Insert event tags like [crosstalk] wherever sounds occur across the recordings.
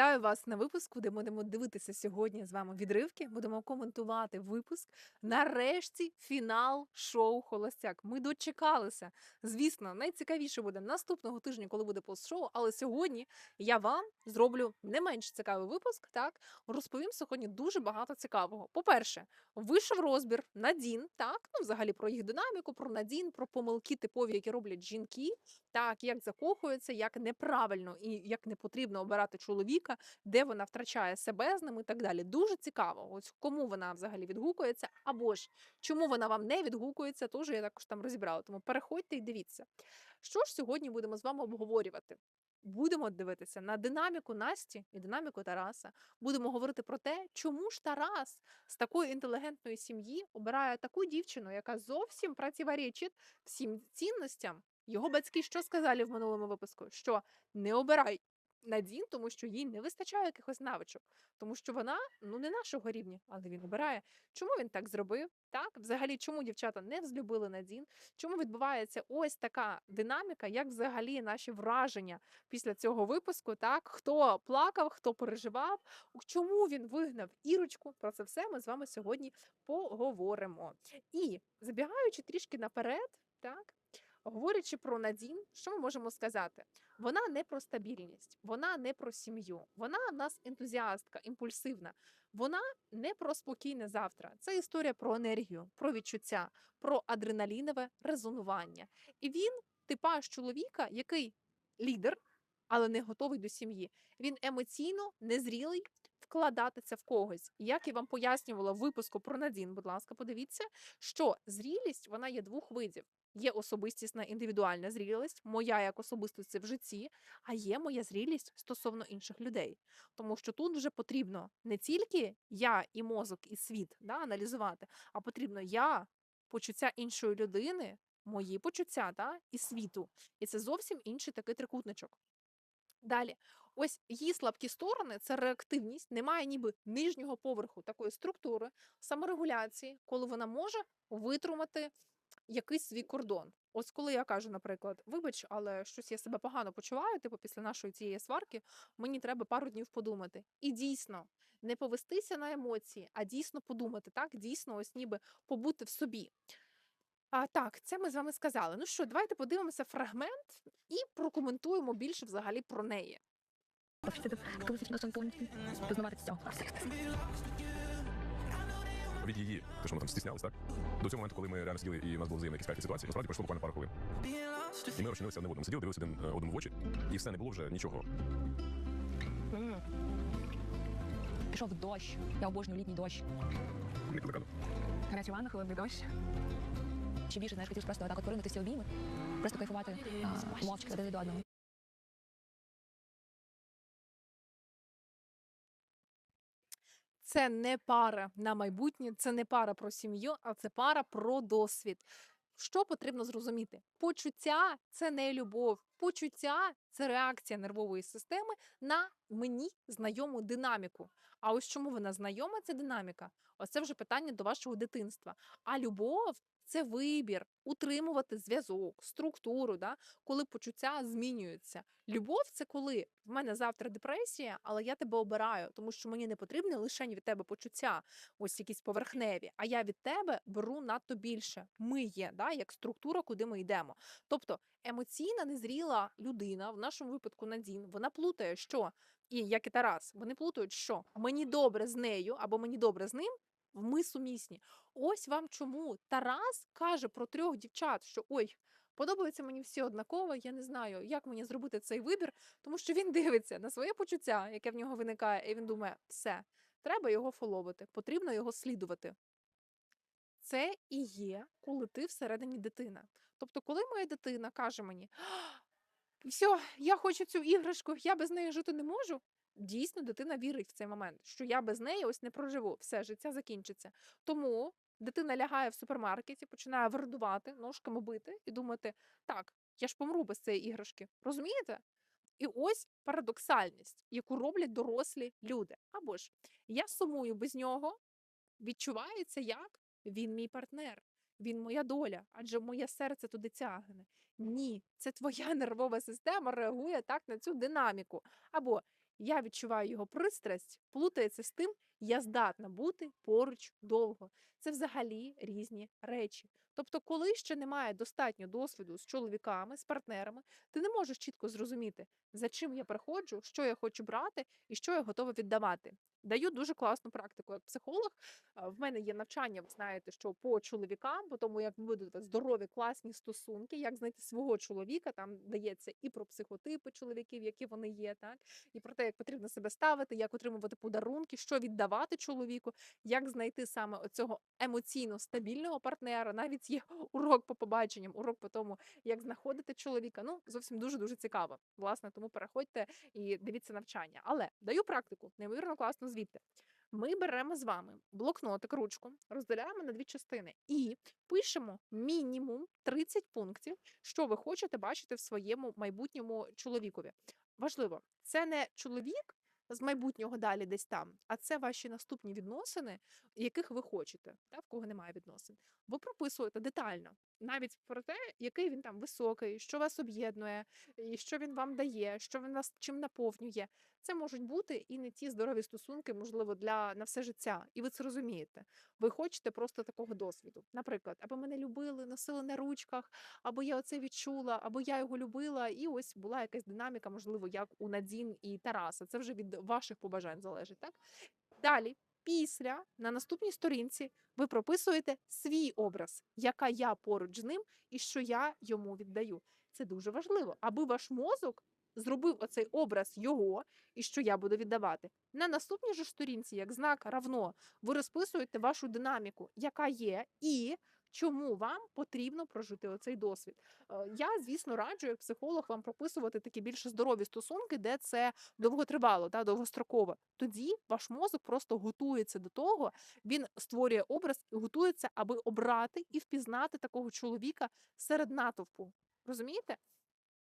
Вітаю вас на випуску, де будемо дивитися сьогодні з вами відривки. Будемо коментувати випуск. Нарешті фінал шоу Холостяк. Ми дочекалися. Звісно, найцікавіше буде наступного тижня, коли буде пост-шоу. Але сьогодні я вам зроблю не менш цікавий випуск. Так розповім сьогодні дуже багато цікавого. По-перше, вийшов розбір Надін. Так, ну взагалі про їх динаміку, про Надін, про помилки типові, які роблять жінки. Так, як закохуються, як неправильно і як не потрібно обирати чоловіка, де вона втрачає себе з ним і так далі. Дуже цікаво, ось кому вона взагалі відгукується, або ж чому вона вам не відгукується, теж я також там розібрала. Тому переходьте і дивіться. Що ж сьогодні будемо з вами обговорювати? Будемо дивитися на динаміку Насті і динаміку Тараса. Будемо говорити про те, чому ж Тарас з такої інтелігентної сім'ї обирає таку дівчину, яка зовсім противоречить всім цінностям. Його батьки що сказали в минулому випуску? Що не обирай Надін, тому що їй не вистачає якихось навичок, тому що вона ну не нашого рівня, але він обирає. Чому він так зробив? Так, взагалі, чому дівчата не взлюбили Надін? Чому відбувається ось така динаміка, як взагалі наші враження після цього випуску? Так, хто плакав, хто переживав, чому він вигнав Ірочку? Про це все ми з вами сьогодні поговоримо. І забігаючи трішки наперед, так. Говорячи про Надін, що ми можемо сказати? Вона не про стабільність, вона не про сім'ю, вона в нас ентузіастка, імпульсивна. Вона не про спокійне завтра. Це історія про енергію, про відчуття, про адреналінове резонування. І він типаж чоловіка, який лідер, але не готовий до сім'ї. Він емоційно незрілий вкладатися в когось. Як я вам пояснювала в випуску про Надін, будь ласка, подивіться, що зрілість вона є двох видів. Є особистісна індивідуальна зрілість, моя як особистості в житті, а є моя зрілість стосовно інших людей. Тому що тут вже потрібно не тільки я і мозок, і світ да, аналізувати, а потрібно я, почуття іншої людини, мої почуття да, і світу. І це зовсім інший такий трикутничок. Далі, ось її слабкі сторони це реактивність, немає ніби нижнього поверху такої структури, саморегуляції, коли вона може витримати якийсь свій кордон. Ось коли я кажу, наприклад, вибач, але щось я себе погано почуваю, типу після нашої цієї сварки, мені треба пару днів подумати. І дійсно не повестися на емоції, а дійсно подумати, так, дійсно, ось ніби побути в собі. А, Так, це ми з вами сказали. Ну що, давайте подивимося фрагмент і прокоментуємо більше взагалі про неї. Від її, те, що ми там стіснялись, так? До цього моменту, коли ми реально сиділи і у нас були взаємні якісь п'яті ситуації, насправді пройшло буквально пару хвилин. І ми розчинилися одне в одному. Сиділи, дивилися один е, одному в очі, і все не було вже нічого. Пішов дощ. Я обожнюю літній дощ. Не кликано. Гаряча ванна, холодний дощ. Ще більше, знаєш, хотів просто отак от поринутися обійми. Просто кайфувати а, мовчки один до одного. Це не пара на майбутнє, це не пара про сім'ю, а це пара про досвід. Що потрібно зрозуміти? Почуття це не любов. Почуття це реакція нервової системи на мені знайому динаміку. А ось чому вона знайома, ця динаміка? Оце вже питання до вашого дитинства. А любов це вибір, утримувати зв'язок, структуру, да? коли почуття змінюються. Любов це коли в мене завтра депресія, але я тебе обираю, тому що мені не потрібне лише від тебе почуття, ось якісь поверхневі, а я від тебе беру надто більше. Ми є, да? як структура, куди ми йдемо. Тобто емоційна незріла людина, в нашому випадку Надін, вона плутає, що і як і Тарас, вони плутають, що мені добре з нею або мені добре з ним. Ми сумісні. Ось вам чому Тарас каже про трьох дівчат, що ой, подобаються мені всі однаково, я не знаю, як мені зробити цей вибір, тому що він дивиться на своє почуття, яке в нього виникає, і він думає, все, треба його фоловити, потрібно його слідувати. Це і є, коли ти всередині дитина. Тобто, коли моя дитина каже мені, все, я хочу цю іграшку, я без неї жити не можу. Дійсно, дитина вірить в цей момент, що я без неї ось не проживу, все життя закінчиться. Тому дитина лягає в супермаркеті, починає вирдувати, ножками бити і думати, так, я ж помру без цієї іграшки. Розумієте? І ось парадоксальність, яку роблять дорослі люди. Або ж я сумую без нього, відчувається як він мій партнер, він моя доля, адже моє серце туди тягне. Ні, це твоя [laughs] нервова система реагує так на цю динаміку. Або я відчуваю його пристрасть, плутається з тим, я здатна бути поруч довго. Це взагалі різні речі. Тобто, коли ще немає достатньо досвіду з чоловіками, з партнерами, ти не можеш чітко зрозуміти, за чим я приходжу, що я хочу брати і що я готова віддавати. Даю дуже класну практику як психолог. В мене є навчання, ви знаєте, що по чоловікам, по тому, як будуть здорові, класні стосунки, як знайти свого чоловіка. Там дається і про психотипи чоловіків, які вони є, так і про те, як потрібно себе ставити, як отримувати подарунки, що віддавати чоловіку, як знайти саме оцього емоційно стабільного партнера. Навіть є урок по побаченням, урок по тому, як знаходити чоловіка. Ну зовсім дуже дуже цікаво. Власне, тому переходьте і дивіться навчання. Але даю практику, неймовірно класно звідти. Ми беремо з вами блокнотик, ручку, розділяємо на дві частини і пишемо мінімум 30 пунктів, що ви хочете бачити в своєму майбутньому чоловікові. Важливо, це не чоловік з майбутнього далі десь там, а це ваші наступні відносини, яких ви хочете, та в кого немає відносин. Ви прописуєте детально, навіть про те, який він там високий, що вас об'єднує, і що він вам дає, що він вас чим наповнює. Це можуть бути і не ті здорові стосунки, можливо, для на все життя. І ви це розумієте. Ви хочете просто такого досвіду. Наприклад, або мене любили, носили на ручках, або я оце відчула, або я його любила, і ось була якась динаміка, можливо, як у Надін і Тараса. Це вже від ваших побажань залежить. Так далі. Після на наступній сторінці ви прописуєте свій образ, яка я поруч з ним і що я йому віддаю. Це дуже важливо, аби ваш мозок зробив оцей образ його і що я буду віддавати. На наступній же сторінці, як знак равно, ви розписуєте вашу динаміку, яка є, і чому вам потрібно прожити оцей досвід. Е, Я, звісно, раджу як психолог вам прописувати такі більш здорові стосунки, де це довготривало, та довгостроково. Тоді ваш мозок просто готується до того, він створює образ і готується, аби обрати і впізнати такого чоловіка серед натовпу. Розумієте?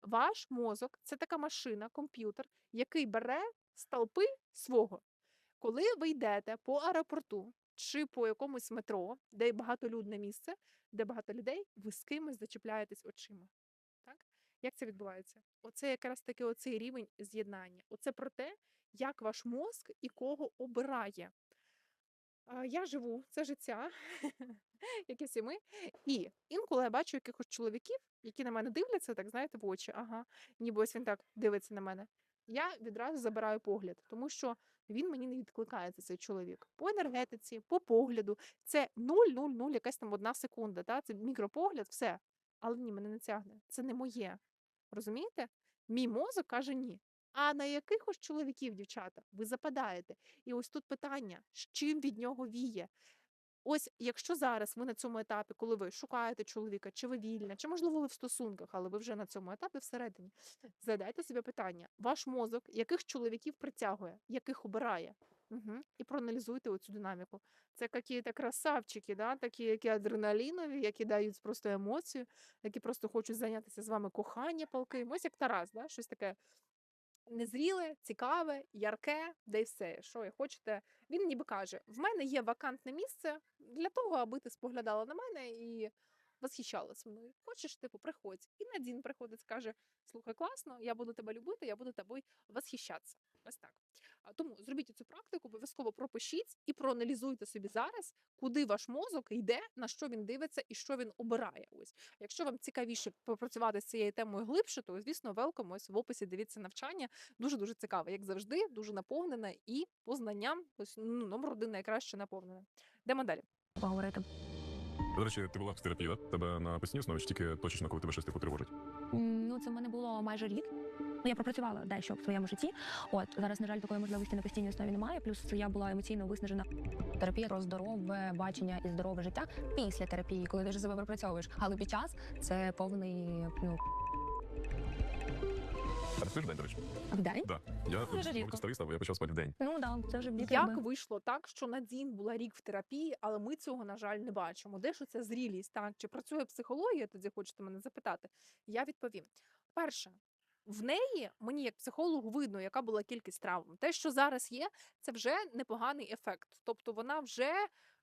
Ваш мозок це така машина, комп'ютер, який бере з толпи свого. Коли ви йдете по аеропорту чи по якомусь метро, де багатолюдне місце, де багато людей, ви з кимось зачіпляєтесь очима. Так? Як це відбувається? Оце якраз таки оцей рівень з'єднання. Оце про те, як ваш мозк і кого обирає. Я живу це життя, [laughs] як і всі ми. І інколи я бачу якихось чоловіків, які на мене дивляться, так знаєте, в очі. Ага, ніби ось він так дивиться на мене. Я відразу забираю погляд, тому що він мені не відкликається, цей чоловік. По енергетиці, по погляду. Це 0,00, якась там одна секунда. Та? Це мікропогляд, все. Але ні, мене не тягне. Це не моє. Розумієте? Мій мозок каже ні. А на якихось чоловіків, дівчата, ви западаєте. І ось тут питання: з чим від нього віє? Ось якщо зараз ви на цьому етапі, коли ви шукаєте чоловіка, чи ви вільна, чи можливо ви в стосунках, але ви вже на цьому етапі всередині, задайте собі питання: ваш мозок яких чоловіків притягує, яких обирає? Угу. І проаналізуйте оцю динаміку. Це якісь красавчики, да? такі, які адреналінові, які дають просто емоцію, які просто хочуть зайнятися з вами кохання палким. Ось як Тарас, да? щось таке незріле, цікаве, ярке, де й все, що ви хочете. Він ніби каже: в мене є вакантне місце для того, аби ти споглядала на мене і восхищалася мною. Хочеш, типу, приходь. І Надін приходить, скаже: слухай, класно, я буду тебе любити, я буду тобою восхищатися. Ось так. Тому зробіть цю практику, обов'язково пропишіть і проаналізуйте собі зараз, куди ваш мозок йде, на що він дивиться і що він обирає. Ось, якщо вам цікавіше попрацювати з цією темою глибше, то звісно, велком ось в описі дивіться навчання. Дуже дуже цікаве, як завжди, дуже наповнене і по знанням. Ось ну, номер один найкраще наповнене. Йдемо далі. Поговорити. До речі, ти була в терапії, да? Тебе на постійній основі чи тільки точечно, коли тебе щось типу? Ну, це в мене було майже рік. Я пропрацювала дещо в своєму житті. От зараз, на жаль, такої можливості на постійній основі немає. Плюс я була емоційно виснажена. Терапія про здорове бачення і здорове життя після терапії, коли ти вже себе пропрацьовуєш. Але під час це повний ну Ти день, до речі? вдень. Да. Я Дуже рідко. старий став, я почав спати в день. Ну да, це вже бік. Як вийшло так, що Надін була рік в терапії, але ми цього, на жаль, не бачимо. Де ж ця зрілість? Так? Чи працює психологія? Тоді хочете мене запитати? Я відповім. Перше, в неї мені як психологу видно, яка була кількість травм. Те, що зараз є, це вже непоганий ефект. Тобто вона вже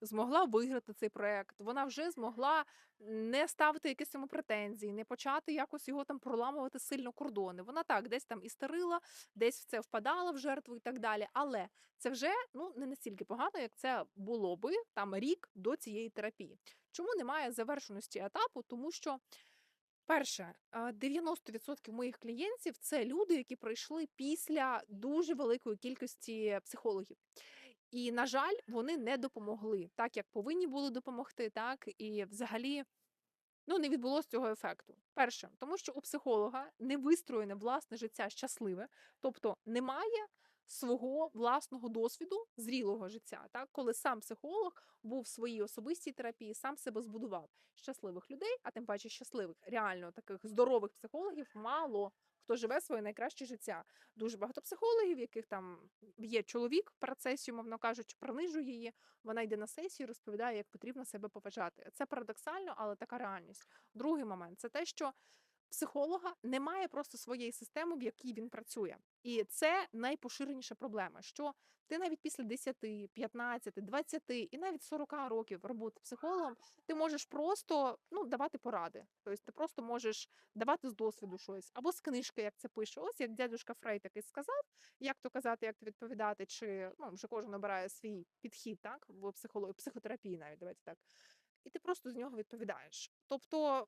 змогла виграти цей проект, вона вже змогла не ставити якісь йому претензії, не почати якось його там проламувати сильно кордони. Вона так десь там і старила, десь в це впадала в жертву і так далі. Але це вже ну не настільки погано, як це було би там рік до цієї терапії. Чому немає завершеності етапу? Тому що. Перше, а, 90% моїх клієнтів це люди, які пройшли після дуже великої кількості психологів. І, на жаль, вони не допомогли так, як повинні були допомогти, так і взагалі ну, не відбулося цього ефекту. Перше, тому що у психолога не вистроєне власне життя щасливе, тобто немає свого власного досвіду зрілого життя, так коли сам психолог був в своїй особистій терапії, сам себе збудував щасливих людей, а тим паче щасливих, реально таких здорових психологів мало. Хто живе своє найкраще життя? Дуже багато психологів, яких там є чоловік в процесі, мовно кажучи, принижує її. Вона йде на сесію, розповідає, як потрібно себе поважати. Це парадоксально, але така реальність. Другий момент це те, що психолога немає просто своєї системи, в якій він працює. І це найпоширеніша проблема, що ти навіть після 10, 15, 20 і навіть 40 років роботи психологом ти можеш просто ну, давати поради. Тобто ти просто можеш давати з досвіду щось, або з книжки, як це пише. Ось як дядюшка Фрейд такий сказав, як то казати, як то відповідати, чи ну, вже кожен обирає свій підхід, так, в психології, психотерапії навіть, давайте так. І ти просто з нього відповідаєш. Тобто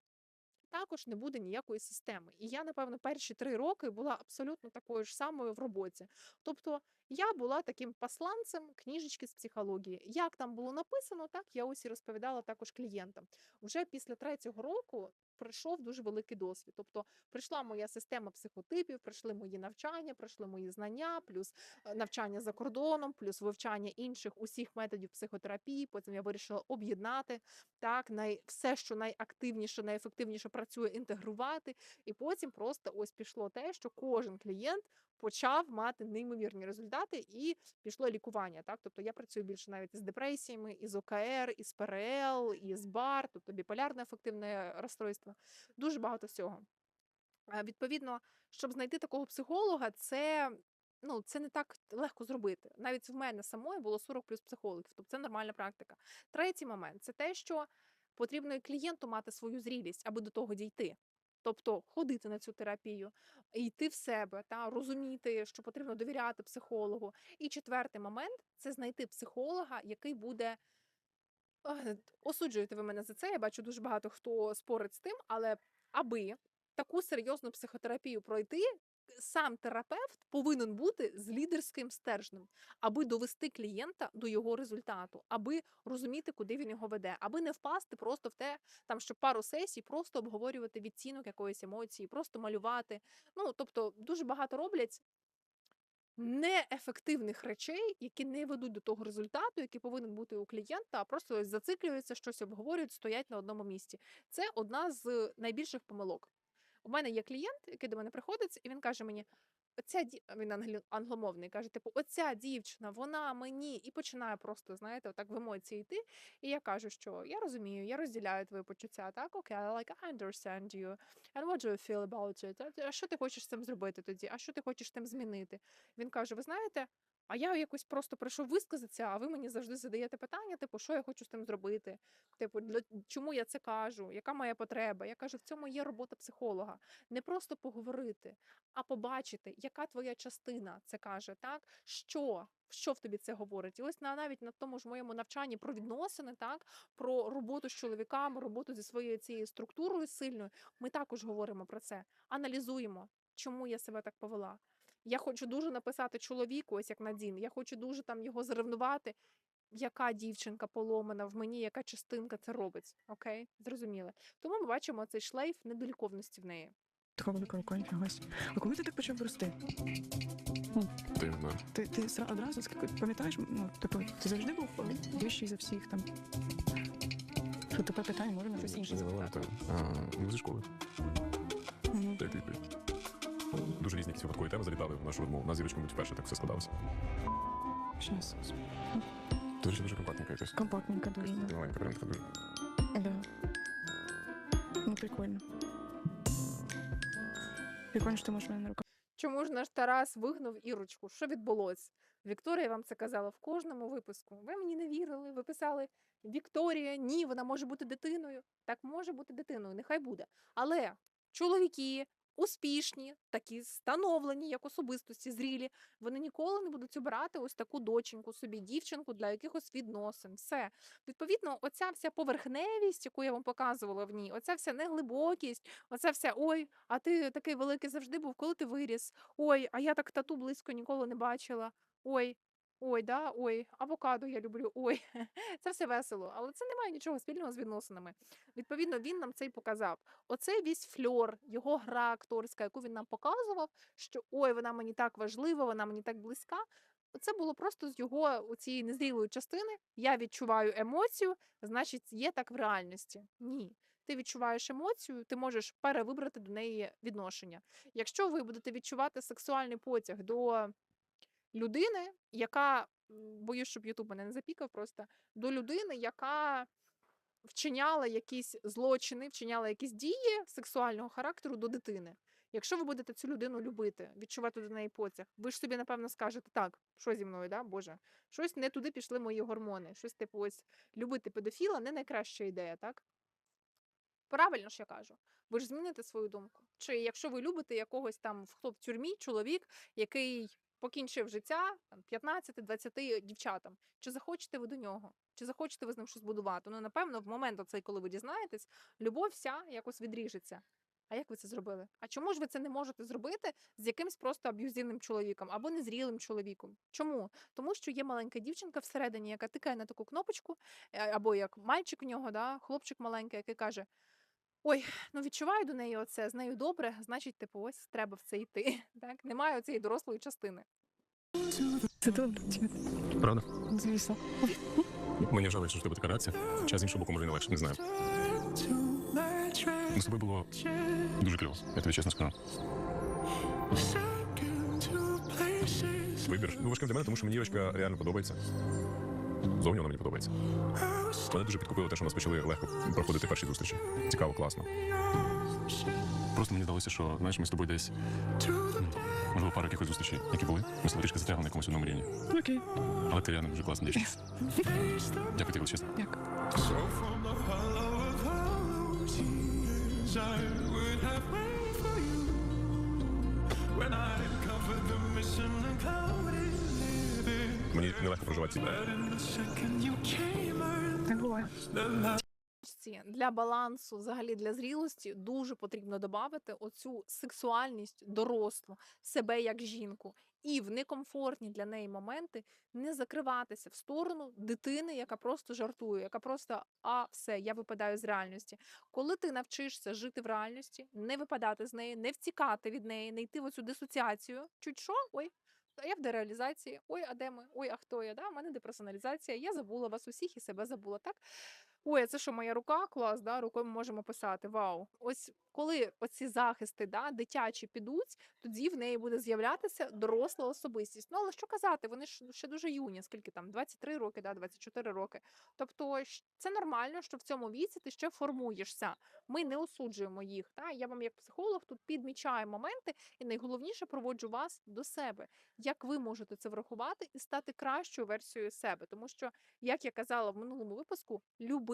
також не буде ніякої системи. І я, напевно, перші три роки була абсолютно такою ж самою в роботі. Тобто я була таким посланцем книжечки з психології. Як там було написано, так я ось і розповідала також клієнтам. Вже після третього року пройшов дуже великий досвід. Тобто прийшла моя система психотипів, прийшли мої навчання, пройшли мої знання, плюс е, навчання за кордоном, плюс вивчання інших усіх методів психотерапії. Потім я вирішила об'єднати так, най, все, що найактивніше, найефективніше працює, інтегрувати. І потім просто ось пішло те, що кожен клієнт почав мати неймовірні результати, і пішло лікування. Так, тобто я працюю більше навіть із депресіями, із ОКР, із ПРЛ, із БАР, тобто біполярне афективне розстройство. Дуже багато всього. Е, Відповідно, щоб знайти такого психолога, це. Ну, це не так легко зробити. Навіть в мене самої було 40 плюс психологів, тобто це нормальна практика. Третій момент це те, що потрібно і клієнту мати свою зрілість, аби до того дійти. Тобто ходити на цю терапію, йти в себе та розуміти, що потрібно довіряти психологу. І четвертий момент це знайти психолога, який буде. Осуджуєте ви мене за це. Я бачу дуже багато хто спорить з тим, але аби таку серйозну психотерапію пройти, сам терапевт повинен бути з лідерським стержнем, аби довести клієнта до його результату, аби розуміти, куди він його веде, аби не впасти просто в те, там що пару сесій, просто обговорювати відцінок якоїсь емоції, просто малювати. Ну тобто дуже багато роблять. Неефективних речей, які не ведуть до того результату, який повинен бути у клієнта, а просто зациклюються, щось обговорюють, стоять на одному місці. Це одна з найбільших помилок. У мене є клієнт, який до мене приходить, і він каже мені: оця ді... він англомовний, каже, типу, оця дівчина, вона мені і починає просто, знаєте, отак в емоції йти. І я кажу, що я розумію, я розділяю твої почуття. Так, окей, okay, like I understand you. And what do you feel about it? А що ти хочеш з цим зробити тоді? А що ти хочеш з цим змінити? Він каже: Ви знаєте, а я якось просто прийшов висказатися, а ви мені завжди задаєте питання, типу, що я хочу з тим зробити? Типу, для чому я це кажу? Яка моя потреба? Я кажу, в цьому є робота психолога. Не просто поговорити, а побачити, яка твоя частина це каже, так що? Що в тобі це говорить? І ось на навіть на тому ж моєму навчанні про відносини, так про роботу з чоловіками, роботу зі своєю цією структурою сильною. Ми також говоримо про це, аналізуємо, чому я себе так повела. Я хочу дуже написати чоловіку, ось як Надін. Я хочу дуже там його заревнувати. Яка дівчинка поломана в мені, яка частинка це робить? Окей, зрозуміли. Тому ми бачимо цей шлейф недоліковності в неї. Така велика рука, ось. А коли ти так почав рости? Ти. Ти, ти одразу пам'ятаєш, ну, типу, ти завжди був вищий за всіх там. Що тебе питає, може на щось інше Не запитати. Ну, зі школи. Так, відповідь. Дуже різні якісь випадкові теми залітали в нашу розмову. У нас з Ірочкою вперше так все складалося. Щас. Ще дуже компактненька якась. Компактненько дуже. Ти Да. маленька, прям така дуже. да. Ну, прикольно. Прикольно, що ти можеш мене на руках. Чому ж наш Тарас вигнав Ірочку? Що відбулось? Вікторія вам це казала в кожному випуску. Ви мені не вірили, ви писали Вікторія, ні, вона може бути дитиною. Так може бути дитиною, нехай буде. Але чоловіки успішні, такі становлені, як особистості, зрілі, вони ніколи не будуть обирати ось таку доченьку собі, дівчинку для якихось відносин. Все. Відповідно, оця вся поверхневість, яку я вам показувала в ній, оця вся неглибокість, оця вся ой, а ти такий великий завжди був, коли ти виріс. Ой, а я так тату близько ніколи не бачила. Ой, ой, да, ой, авокадо я люблю. Ой, [laughs] це все весело, але це не має нічого спільного з відносинами. Відповідно, він нам це й показав. Оцей весь фльор, його гра акторська, яку він нам показував, що ой, вона мені так важлива, вона мені так близька. Це було просто з його цієї незрілої частини. Я відчуваю емоцію, значить, є так в реальності. Ні. Ти відчуваєш емоцію, ти можеш перевибрати до неї відношення. Якщо ви будете відчувати сексуальний потяг до людини, яка боюсь, щоб Ютуб мене не запікав, просто до людини, яка вчиняла якісь злочини, вчиняла якісь дії сексуального характеру до дитини. Якщо ви будете цю людину любити, відчувати до неї потяг, ви ж собі напевно скажете, так, що зі мною, да, Боже, щось не туди пішли мої гормони, щось типу ось любити педофіла не найкраща ідея, так? Правильно ж я кажу. Ви ж зміните свою думку. Чи якщо ви любите якогось там хто в тюрмі, чоловік, який покінчив життя там, 15-20 дівчатам, чи захочете ви до нього? Чи захочете ви з ним щось будувати? Ну, напевно, в момент оцей, коли ви дізнаєтесь, любов вся якось відріжеться. А як ви це зробили? А чому ж ви це не можете зробити з якимсь просто аб'юзивним чоловіком або незрілим чоловіком? Чому? Тому що є маленька дівчинка всередині, яка тикає на таку кнопочку, е, або як мальчик в нього, да, хлопчик маленький, який каже: Ой, ну відчуваю до неї оце, з нею добре, значить, типу, ось треба в це йти. [laughs] Так? Немає цієї дорослої частини. Це добре. чи- Правда? Звісно. Мені жаль, що в тебе така реакція. Хоча з іншого боку, може, не легше, не знаю. Ну, з тобою було дуже кльово, я тобі чесно скажу. Вибір ну, важким для мене, тому що мені Ірочка реально подобається. Зовні вона мені подобається. Мене дуже підкупило те, що нас почали легко проходити перші зустрічі. Цікаво, класно. Просто мені здалося, що знаєш, ми з тобою десь можливо пару якихось зустрічей, які були. Ми з тобою трішки затягли на якомусь одному рівні. Окей. Але ти реально дуже класна дівчинка. Дякую тобі, чесно. Дякую. So from the hollow of all I would have the light. Ці- Для балансу, взагалі для зрілості, дуже потрібно додати оцю сексуальність дорослу, себе як жінку, і в некомфортні для неї моменти не закриватися в сторону дитини, яка просто жартує, яка просто а все, я випадаю з реальності. Коли ти навчишся жити в реальності, не випадати з неї, не втікати від неї, не йти в оцю дисоціацію, чуть що, ой. Я в дереалізації, ой, а де ми? Ой, а хто я? Да? У мене деперсоналізація, я забула вас усіх і себе забула. Так Ой, а це що моя рука? Клас, да? рукою ми можемо писати. Вау. Ось коли оці захисти да, дитячі підуть, тоді в неї буде з'являтися доросла особистість. Ну але що казати, вони ж ще дуже юні, скільки там 23 роки, да, 24 роки. Тобто це нормально, що в цьому віці ти ще формуєшся. Ми не осуджуємо їх. Та? Я вам, як психолог, тут підмічаю моменти, і найголовніше проводжу вас до себе. Як ви можете це врахувати і стати кращою версією себе? Тому що як я казала в минулому випуску,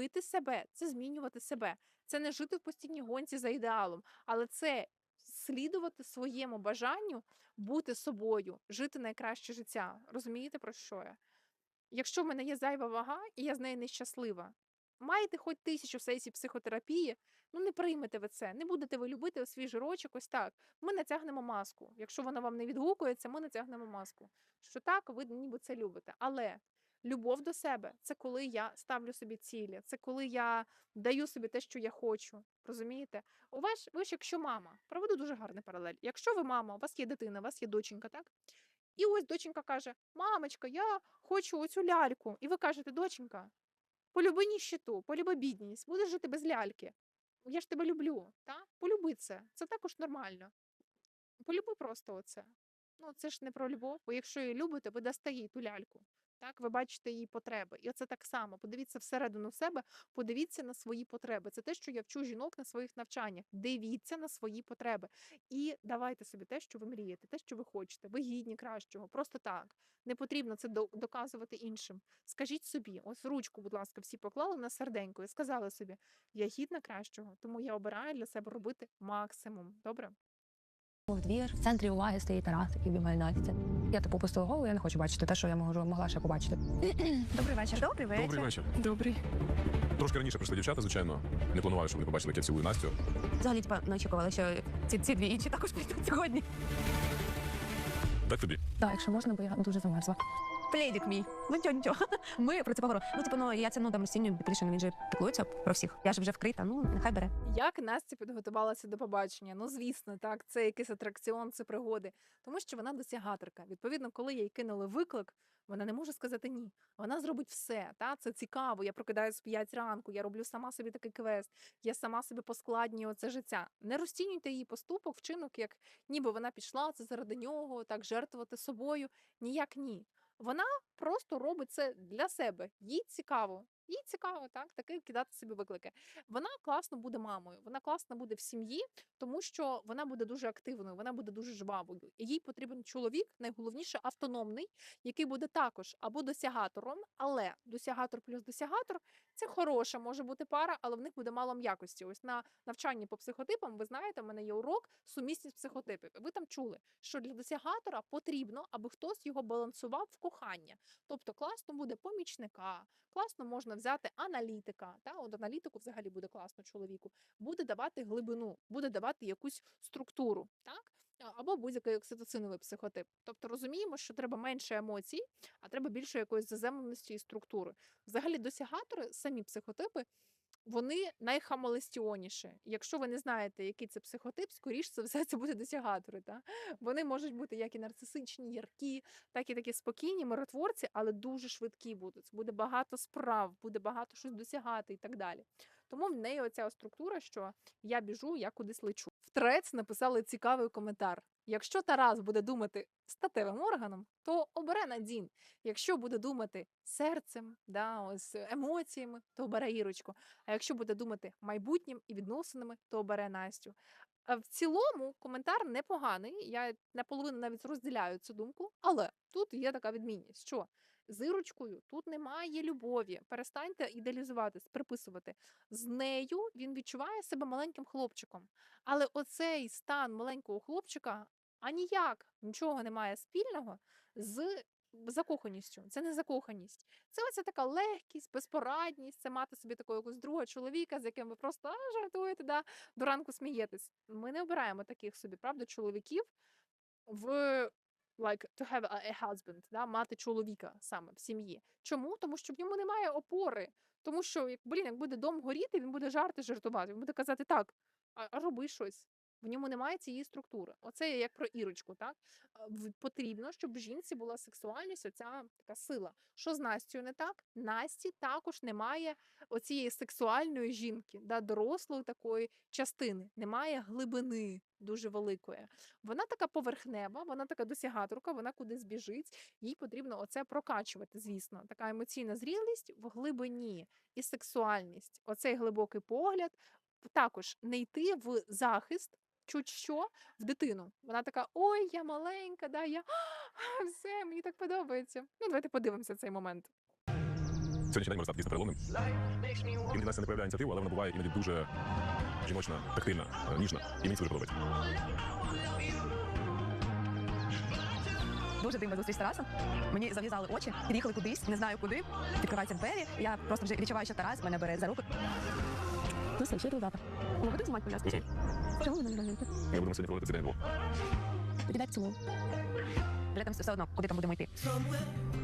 любити себе це змінювати себе. Це не жити в постійній гонці за ідеалом, але це слідувати своєму бажанню бути собою, жити найкраще життя. Розумієте про що я? Якщо в мене є зайва вага і я з нею нещаслива, маєте хоч тисячу сесій психотерапії, ну не приймете ви це, не будете ви любити свій жирочок ось так. Ми натягнемо маску. Якщо вона вам не відгукується, ми натягнемо маску. Що так, ви ніби це любите. Але Любов до себе це коли я ставлю собі цілі, це коли я даю собі те, що я хочу. Розумієте? У вас, ви ж якщо мама, проведу дуже гарний паралель. Якщо ви мама, у вас є дитина, у вас є доченька, так? І ось доченька каже: Мамочка, я хочу оцю ляльку. І ви кажете, доченька, полюби ніщиту, полюби бідність, будеш жити без ляльки. Я ж тебе люблю. Та? Полюби це. Це також нормально. Полюби просто оце. Ну, це ж не про любов, бо якщо її любите, ви дасте їй ту ляльку. Так, ви бачите її потреби. І оце так само. Подивіться всередину себе, подивіться на свої потреби. Це те, що я вчу жінок на своїх навчаннях. Дивіться на свої потреби. І давайте собі те, що ви мрієте, те, що ви хочете. Ви гідні кращого. Просто так. Не потрібно це доказувати іншим. Скажіть собі, ось ручку, будь ласка, всі поклали на серденько і сказали собі: я гідна кращого, тому я обираю для себе робити максимум. Добре? В двір в центрі уваги стоїть Тарас, який бігає Насті. Я типу пустила голову, я не хочу бачити те, що я можу могла ще побачити. [clears throat] Добрий вечір. Добрий вечір. Добрий вечір. Добрий. Трошки раніше прийшли дівчата, звичайно. Не планували, щоб вони побачили, як я цілую Настю. Взагалі, типа, не очікували, що ці, ці дві інші також прийдуть сьогодні. Так тобі. Так, якщо можна, бо я дуже замерзла. Плейдик мій. Ну нічого, нічого. Ми про це поговоримо. Ну, типу, ну я це ну там розцінюю більше, він же піклується про всіх. Я ж вже вкрита, ну нехай бере. Як Настя підготувалася до побачення? Ну, звісно, так, це якийсь атракціон, це пригоди, тому що вона досягаторка. Відповідно, коли їй кинули виклик, вона не може сказати ні. Вона зробить все. Та це цікаво. Я прокидаюсь в 5 ранку, я роблю сама собі такий квест, я сама собі поскладнюю це життя. Не розцінюйте її поступок, вчинок, як ніби вона пішла це заради нього, так жертвувати собою. Ніяк ні. Вона просто робить це для себе. Їй цікаво. Їй цікаво, так, таки кидати собі виклики. Вона класно буде мамою, вона класно буде в сім'ї, тому що вона буде дуже активною, вона буде дуже жвавою. Їй потрібен чоловік, найголовніше автономний, який буде також або досягатором, але досягатор плюс досягатор це хороша може бути пара, але в них буде мало м'якості. Ось на навчанні по психотипам, ви знаєте, в мене є урок сумісність психотипів. Ви там чули, що для досягатора потрібно, аби хтось його балансував в кохання. Тобто класно буде помічника, класно можна взяти аналітика. Та от аналітику взагалі буде класно чоловіку, буде давати глибину, буде давати якусь структуру, так або будь-який окситоциновий психотип. Тобто розуміємо, що треба менше емоцій, а треба більше якоїсь заземленості і структури. Взагалі, досягатори, самі психотипи. Вони найхамалистіоніші. Якщо ви не знаєте, який це психотип, скоріш за все [laughs] це буде досягатори. Та? Вони можуть бути як і нарцисичні, яркі, так і такі спокійні, миротворці, але дуже швидкі будуть. Буде багато справ, буде багато щось досягати і так далі. Тому в неї оця структура, що я біжу, я кудись лечу. В Трец написали цікавий коментар. Якщо Тарас буде думати статевим органом, то обере Надін. Якщо буде думати серцем, да, ось емоціями, то обере Ірочку. А якщо буде думати майбутнім і відносинами, то обере Настю. В цілому коментар непоганий. Я наполовину навіть розділяю цю думку, але тут є така відмінність, що з Ірочкою тут немає любові. Перестаньте ідеалізувати, приписувати. З нею він відчуває себе маленьким хлопчиком. Але оцей стан маленького хлопчика аніяк нічого не має спільного з закоханістю. Це не закоханість. Це оця така легкість, безпорадність, це мати собі такого якогось другого чоловіка, з яким ви просто а, жартуєте, да, до ранку смієтесь. Ми не обираємо таких собі, правда, чоловіків в like to have a, husband, да, мати чоловіка саме в сім'ї. Чому? Тому що в ньому немає опори. Тому що, як блін, як буде дом горіти, він буде жарти жартувати. Він буде казати так, а роби щось. В ньому немає цієї структури. Оце я як про Ірочку, так потрібно, щоб в жінці була сексуальність, оця така сила. Що з Настю не так? Насті також немає оцієї сексуальної жінки, да, дорослої такої частини, немає глибини дуже великої. Вона така поверхнева, вона така досягаторка, вона кудись біжить. Їй потрібно оце прокачувати, звісно. Така емоційна зрілість в глибині і сексуальність. Оцей глибокий погляд. Також не йти в захист. Чуть що в дитину. Вона така: ой, я маленька, да, я «А, все, мені так подобається. Ну, давайте подивимося цей момент. Сьогоднішній день можна стати дійсно переломним. Іноді Настя не проявляє ініціативу, але вона буває іноді дуже жіночна, тактильна, е, ніжна. І мені це дуже подобається. Дуже дивна зустріч з Тарасом. Мені зав'язали очі, під'їхали кудись, не знаю куди. Відкриваються двері. Я просто вже відчуваю, що Тарас мене бере за руку. Ну, все, ще завтра. Ну, будемо знімати, будь ласка. Чому ви не робите? Ми будемо сьогодні проводити цей день. Тоді дай поцілую. Там все одно, куди там будемо йти.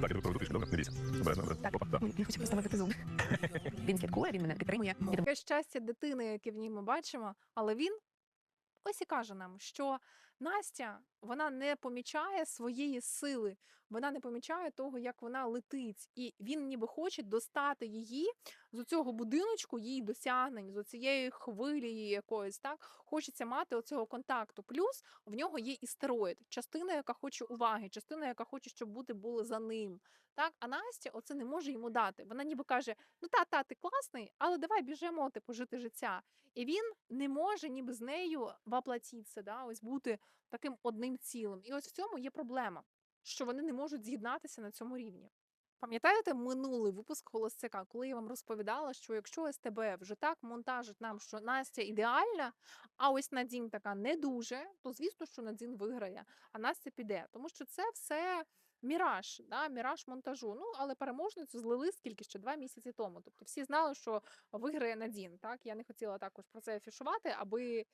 Так, я тебе проведу добре? Не бійся. Обережно, добре. Так. Опа, так. Я хочу поставити зуби. [laughs] Він слідкує, він мене підтримує. І Таке щастя дитини, яке в ній ми бачимо, але він ось і каже нам, що Настя вона не помічає своєї сили, вона не помічає того, як вона летить, і він ніби хоче достати її з цього будиночку, її досягнень, з цієї хвилі якоїсь. Так хочеться мати оцього контакту. Плюс в нього є істероїд, частина, яка хоче уваги, частина, яка хоче, щоб бути були за ним. Так, а Настя оце не може йому дати. Вона ніби каже: Ну та, та, ти класний, але давай біжимо типу жити життя. І він не може ніби з нею воплотитися, да, ось бути таким одним цілим. І ось в цьому є проблема, що вони не можуть з'єднатися на цьому рівні. Пам'ятаєте минулий випуск Холостяка, коли я вам розповідала, що якщо СТБ вже так монтажить нам, що Настя ідеальна, а ось Надін така не дуже, то звісно, що Надін виграє, а Настя піде. Тому що це все міраж, да, міраж монтажу. Ну, але переможницю злили скільки ще два місяці тому. Тобто всі знали, що виграє Надін. Так, я не хотіла також про це афішувати, аби,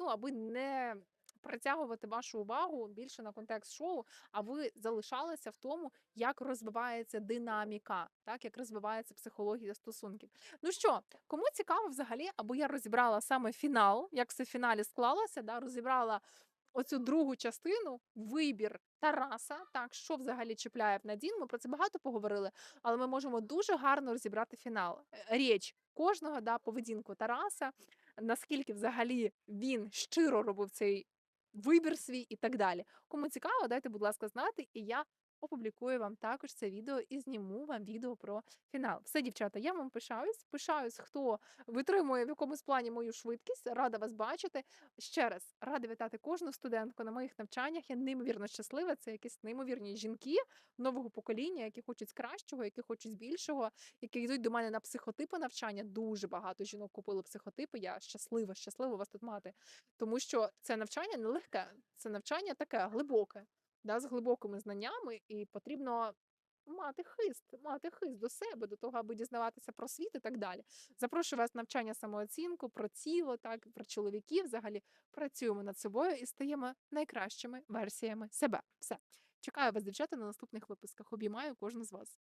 ну, аби не притягувати вашу увагу більше на контекст шоу, а ви залишалися в тому, як розвивається динаміка, так як розвивається психологія стосунків. Ну що, кому цікаво взагалі, аби я розібрала саме фінал, як все в фіналі склалося, да, розібрала оцю другу частину, вибір Тараса, так що взагалі чіпляє в Надін. Ми про це багато поговорили, але ми можемо дуже гарно розібрати фінал. Е, Річ кожного да, поведінку Тараса, наскільки взагалі він щиро робив цей вибір свій і так далі. Кому цікаво, дайте, будь ласка, знати, і я опублікую вам також це відео і зніму вам відео про фінал. Все, дівчата, я вам пишаюсь. Пишаюсь, хто витримує в якомусь плані мою швидкість. Рада вас бачити. Ще раз рада вітати кожну студентку на моїх навчаннях. Я неймовірно щаслива. Це якісь неймовірні жінки нового покоління, які хочуть кращого, які хочуть більшого, які йдуть до мене на психотипи навчання. Дуже багато жінок купили психотипи. Я щаслива, щаслива вас тут мати. Тому що це навчання нелегке, це навчання таке глибоке, да, з глибокими знаннями, і потрібно мати хист, мати хист до себе, до того, аби дізнаватися про світ і так далі. Запрошую вас на навчання самооцінку, про тіло, так, про чоловіків. Взагалі працюємо над собою і стаємо найкращими версіями себе. Все. Чекаю вас, дівчата, на наступних випусках. Обіймаю кожну з вас.